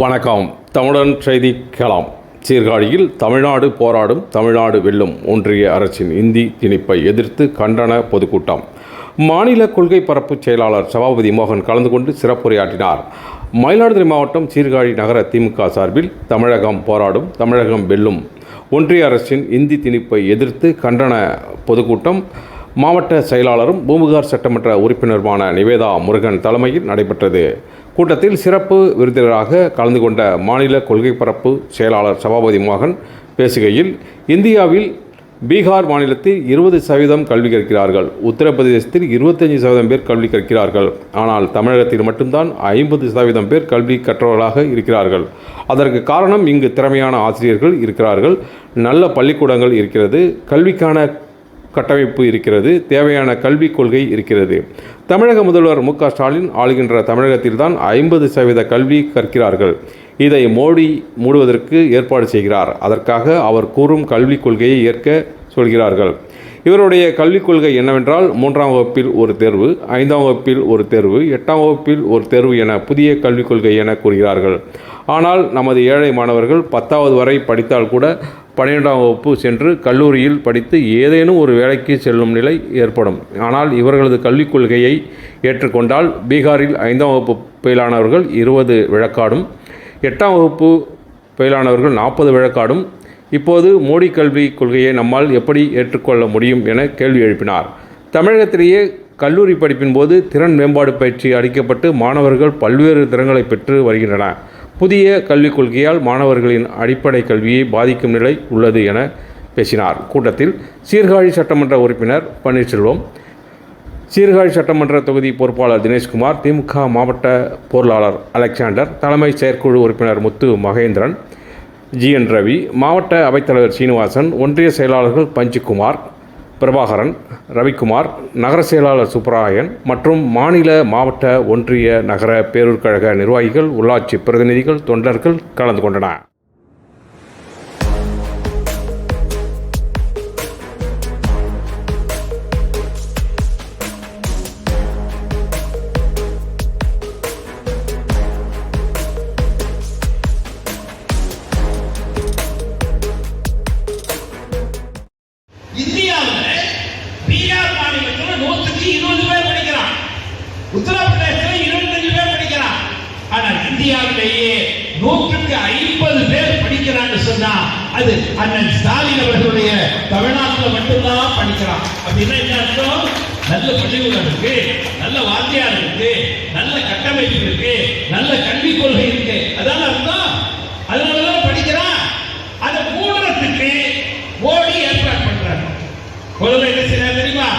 வணக்கம். தமிழன் செய்தி களம். சீர்காழியில் தமிழ்நாடு போராடும் தமிழ்நாடு வெல்லும் ஒன்றிய அரசின் இந்தி திணிப்பை எதிர்த்து கண்டன பொதுக்கூட்டம். மாநில கொள்கை பரப்பு செயலாளர் சபாபதி மோகன் கலந்து கொண்டு சிறப்புரையாற்றினார். மயிலாடுதுறை மாவட்டம் சீர்காழி நகர திமுக சார்பில் தமிழகம் போராடும் தமிழகம் வெல்லும் ஒன்றிய அரசின் இந்தி திணிப்பை எதிர்த்து கண்டன பொதுக்கூட்டம். மாவட்ட செயலாளரும் பூம்புகார் சட்டமன்ற உறுப்பினருமான நிவேதா முருகன் தலைமையில் நடைபெற்றது. கூட்டத்தில் சிறப்பு விருந்தினராக கலந்து கொண்ட மாநில கொள்கை பரப்பு செயலாளர் சபாபதி மோகன் பேசுகையில் இந்தியாவில் பீகார் மாநிலத்தில் இருபது சதவீதம் கல்வி கற்கிறார்கள். உத்தரப்பிரதேசத்தில் இருபத்தஞ்சி சதவீதம் பேர் கல்வி கற்கிறார்கள். ஆனால் தமிழகத்தில் மட்டும்தான் ஐம்பது சதவீதம் பேர் கல்வி கற்றவர்களாக இருக்கிறார்கள். அதற்கு காரணம் இங்கு திறமையான ஆசிரியர்கள் இருக்கிறார்கள். நல்ல பள்ளிக்கூடங்கள் இருக்கிறது. கல்விக்கான கட்டமைப்பு இருக்கிறது தேவையான கல்விக் கொள்கை இருக்கிறது. தமிழக முதல்வர் மு ஸ்டாலின் ஆளுகின்ற தமிழகத்தில்தான் ஐம்பது சதவீத கல்வி கற்கிறார்கள். இதை மோடி மூடுவதற்கு ஏற்பாடு செய்கிறார். அதற்காக அவர் கூறும் கல்விக் கொள்கையை ஏற்க சொல்கிறார்கள். இவருடைய கல்விக் கொள்கை என்னவென்றால் மூன்றாம் வகுப்பில் ஒரு தேர்வு ஐந்தாம் வகுப்பில் ஒரு தேர்வு எட்டாம் வகுப்பில் ஒரு தேர்வு என புதிய கல்விக் கொள்கை என கூறுகிறார்கள். ஆனால் நமது ஏழை மாணவர்கள் பத்தாவது வரை படித்தால் கூட பன்னிரெண்டாம் வகுப்பு சென்று கல்லூரியில் படித்து ஏதேனும் ஒரு வேலைக்கு செல்லும் நிலை ஏற்படும். ஆனால் இவர்களது கல்விக் கொள்கையை ஏற்றுக்கொண்டால் பீகாரில் ஐந்தாம் வகுப்பு பயிலானவர்கள் இருபது விழக்காடும் எட்டாம் வகுப்பு பயிலானவர்கள் நாற்பது விழக்காடும். இப்போது மோடி கல்விக் கொள்கையை நம்மால் எப்படி ஏற்றுக்கொள்ள முடியும் என கேள்வி எழுப்பினார். தமிழகத்திலேயே கல்லூரி படிப்பின் போது திறன் மேம்பாடு பயிற்சி அளிக்கப்பட்டு மாணவர்கள் பல்வேறு திறன்களை பெற்று வருகின்றன புதிய கல்விக் கொள்கையால் மாணவர்களின் அடிப்படை கல்வியை பாதிக்கும் நிலை உள்ளது என பேசினார். கூட்டத்தில் சீர்காழி சட்டமன்ற உறுப்பினர் பன்னீர்செல்வம் சீர்காழி சட்டமன்ற தொகுதி பொறுப்பாளர் தினேஷ்குமார் திமுக மாவட்ட பொருளாளர் அலெக்சாண்டர் தலைமை செயற்குழு உறுப்பினர் முத்து மகேந்திரன் ஜி. என். ரவி மாவட்ட அவைத்தலைவர் சீனிவாசன் ஒன்றிய செயலாளர்கள் பஞ்சுகுமார் பிரபாகரன் ரவிக்குமார் நகர செயலாளர் சுப்பராயன் மற்றும் மாநில மாவட்ட ஒன்றிய நகர பேரூர் கழக நிர்வாகிகள் உள்ளாட்சி பிரதிநிதிகள் தொண்டர்கள் கலந்து கொண்டனர். மாநிலத்தில் நூற்றுக்கு இருபது பேர் படிக்கிறான் உத்தரப்பிரதேசத்தில் இருபத்தஞ்சு பேர் படிக்கிறான் ஆனால் இந்தியாவிலேயே நூற்றுக்கு ஐம்பது பேர் படிக்கிறான்னு சொன்னா அது அண்ணன் ஸ்டாலின் அவர்களுடைய தமிழ்நாட்டில் மட்டும்தான் படிக்கிறான் அப்படின்னா என்ன அர்த்தம்? நல்ல பள்ளிக்கூடம் இருக்கு நல்ல வாத்தியார் இருக்கு நல்ல கட்டமைப்பு இருக்கு நல்ல கல்விக் கொள்கை இருக்கு. அதான் அர்த்தம் அதனாலதான் படிக்கிறான் அதை மூடுறதுக்கு மோடி ஏற்பாடு பண்றாங்க கொள்கை என்ன செய்யறாரு தெரியுமா?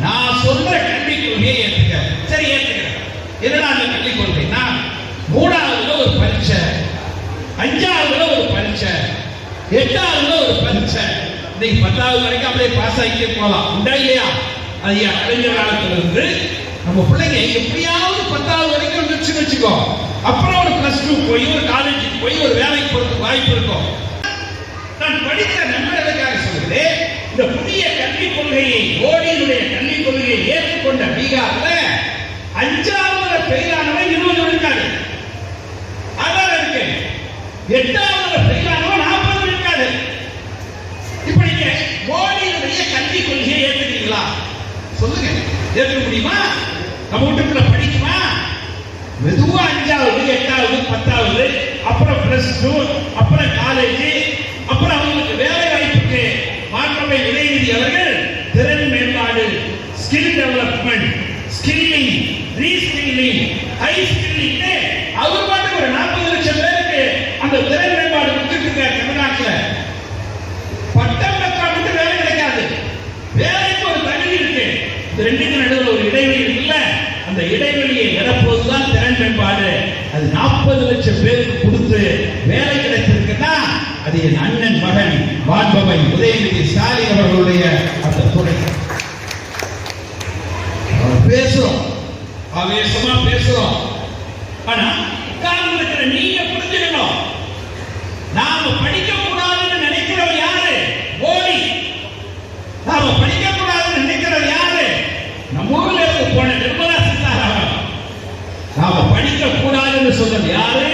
நான் சொல்ற கல்விக் கொள்கையை ஏற்றுக்கிறேன். சரி ஏற்றுக்கிறேன். எதனால் அந்த கல்விக் கொள்கை நான் மூணாவதுல ஒரு பரீட்சை. அஞ்சாவதுல ஒரு பரீட்சை. எட்டாவதுல ஒரு பரீட்சை. இன்னைக்கு பத்தாவது வரைக்கும் அப்படியே பாஸ் ஆகிட்டே போகலாம். உண்டா இல்லையா? அது என் காலத்துல இருந்து நம்ம பிள்ளைங்க எப்படியாவது பத்தாவது வரைக்கும் வந்துச்சு வச்சுக்கோ. அப்புறம் ஒரு பிளஸ் டூ போய் ஒரு காலேஜுக்கு போய் ஒரு வேலைக்கு போறதுக்கு வாய்ப்பு இருக்கும். நான் படித்த நண்பர்களுக்காக சொல்கிறேன் இந்த புதிய கல்வி கொள்கையை மோடியினுடைய கல்வி கொள்கையை ஏற்றுக்கொண்ட பீகார்ல அஞ்சாவது பெயிலானவன் இருபது விழுக்காடு அதான் இருக்கு எட்டாவது பெயிலானவன் நாற்பது விழுக்காடு இப்ப நீங்க மோடியினுடைய கல்விக் கொள்கையை ஏத்துக்கிறீங்களா? சொல்லுங்க. ஏற்றுக்க முடியுமா? நம்ம வீட்டுக்குள்ள படிக்குமா? மெதுவா அஞ்சாவது எட்டாவது பத்தாவது அப்புறம் பிளஸ் டூ அப்புறம் காலேஜ் அப்புறம் அவங்களுக்கு வேலை வாய்ப்புக்கு மாற்றமை உதயநிதி அவர்கள் திறன் மேம்பாடு skill development skilling reskilling high skilling அவர் பாட்டுக்கு ஒரு நாற்பது லட்சம் பேருக்கு அந்த திறன் மேம்பாடு கொடுத்துட்டு இருக்காரு தமிழ்நாட்டில். பட்டம் பெற்றா மட்டும் வேலை கிடைக்காது. வேலைக்கு ஒரு தகுதி இருக்கு. இந்த ரெண்டுக்கு நடுவில் ஒரு இடைவெளி இருக்குல்ல? அந்த இடைவெளியை நிரப்புவதுதான் திறன் மேம்பாடு. அது நாற்பது லட்சம் பேருக்கு கொடுத்து வேலை கிடைத்திருக்குன்னா அது என் அண்ணன் மகன் வான்பவை உதயநிதி ஸ்டாலின் அவர்களுடைய அந்த பேசுறோம். ஆவேசமா பேசுறோம். ஆனா உட்கார்ந்து இருக்கிற நீங்க புரிஞ்சுக்கணும். நாம படிக்க கூடாதுன்னு நினைக்கிறவர் யாரு? ஓடி நாம படிக்க கூடாதுன்னு நினைக்கிறவர் யாரு? நம்ம ஊர்ல இருந்து போன நிர்மலா சீதாராமன். நாம படிக்க கூடாதுன்னு சொன்னது யாரு?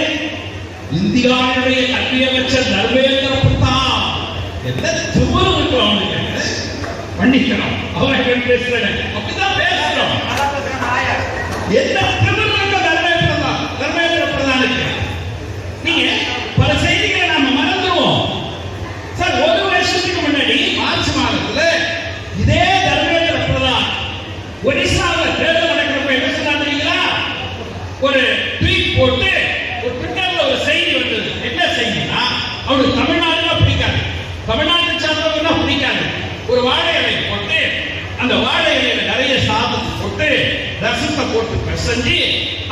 இந்தியாவுடைய கல்வி அமைச்சர் தர்மேந்திர பிரதான். எந்த துமரும் அவனுக்கு. மன்னிக்கணும் அவன் பேசுறேன். அப்படிதான் பேச என்ன திமிர்ல தர்மேந்திர பிரதான் தர்மேந்திர பிரதானுக்கு நீங்க பல செய்திகளை நாம மறந்துடுவோம் சார் ஒரு வருஷத்துக்கு முன்னாடி மார்ச் மாதத்துல இதே தர்மேந்திர பிரதான் ஒடிசாவில் தேர்தல் நடக்கிறப்ப என்ன சொன்னா தெரியுங்களா ஒரு ட்வீட் போட்டு ஒரு ட்விட்டர்ல ஒரு செய்தி வந்தது என்ன செய்தினா அவனுக்கு தமிழ்நாடுனா பிடிக்காது தமிழ்நாட்டை சார்ந்தவங்கன்னா பிடிக்காது ஒரு வாழை இலை போட்டு அந்த வாழை இலையில நிறைய சாதத்தை போட்டு ரசத்தை போட்டு பிசைஞ்சு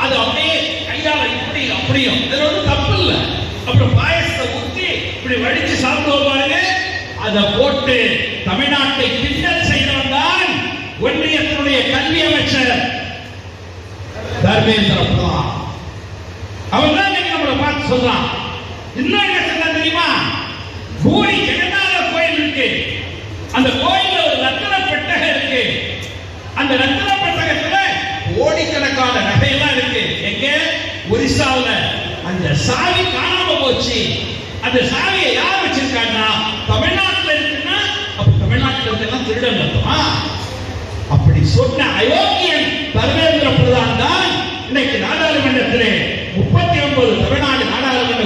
அது அப்படியே கையால இப்படி அப்படியும். இதுல வந்து தப்பு இல்லை. அப்புறம் பாயசத்தை ஊற்றி இப்படி வடிச்சு சாப்பிடுவோம் பாருங்க. அதை போட்டு தமிழ்நாட்டை கிண்டல் செய்தவன் தான் ஒன்றியத்தினுடைய கல்வி அமைச்சர் தர்மேந்திர பிரதான். அவன் தான் இன்னைக்கு நம்மளை பார்த்து சொல்றான். இன்னும் என்ன சொன்னா தெரியுமா? பூரி ஜெகநாத கோயில் இருக்கு. அந்த கோயில்ல ஒரு ரத்தன பெட்டகம் இருக்கு. அந்த ரத்தன பெட்டகத்துல கோடிக்கணக்கான நகையெல்லாம் இருக்கு. எங்க? ஒரிசாவில். அந்த சாவி காணாம போச்சு. அந்த சாவியை யார் வச்சிருக்காங்கன்னா? தமிழ்நாட்டுல இருக்குன்னா அப்ப தமிழ்நாட்டில் இருந்தெல்லாம் திருடன் அர்த்தமா அப்படி சொன்ன அயோக்கியன் தர்மேந்திர பிரதான் தான் இன்னைக்கு நாடாளுமன்றத்திலே முப்பத்தி ஒன்பது தமிழ்நாடு நாடாளுமன்ற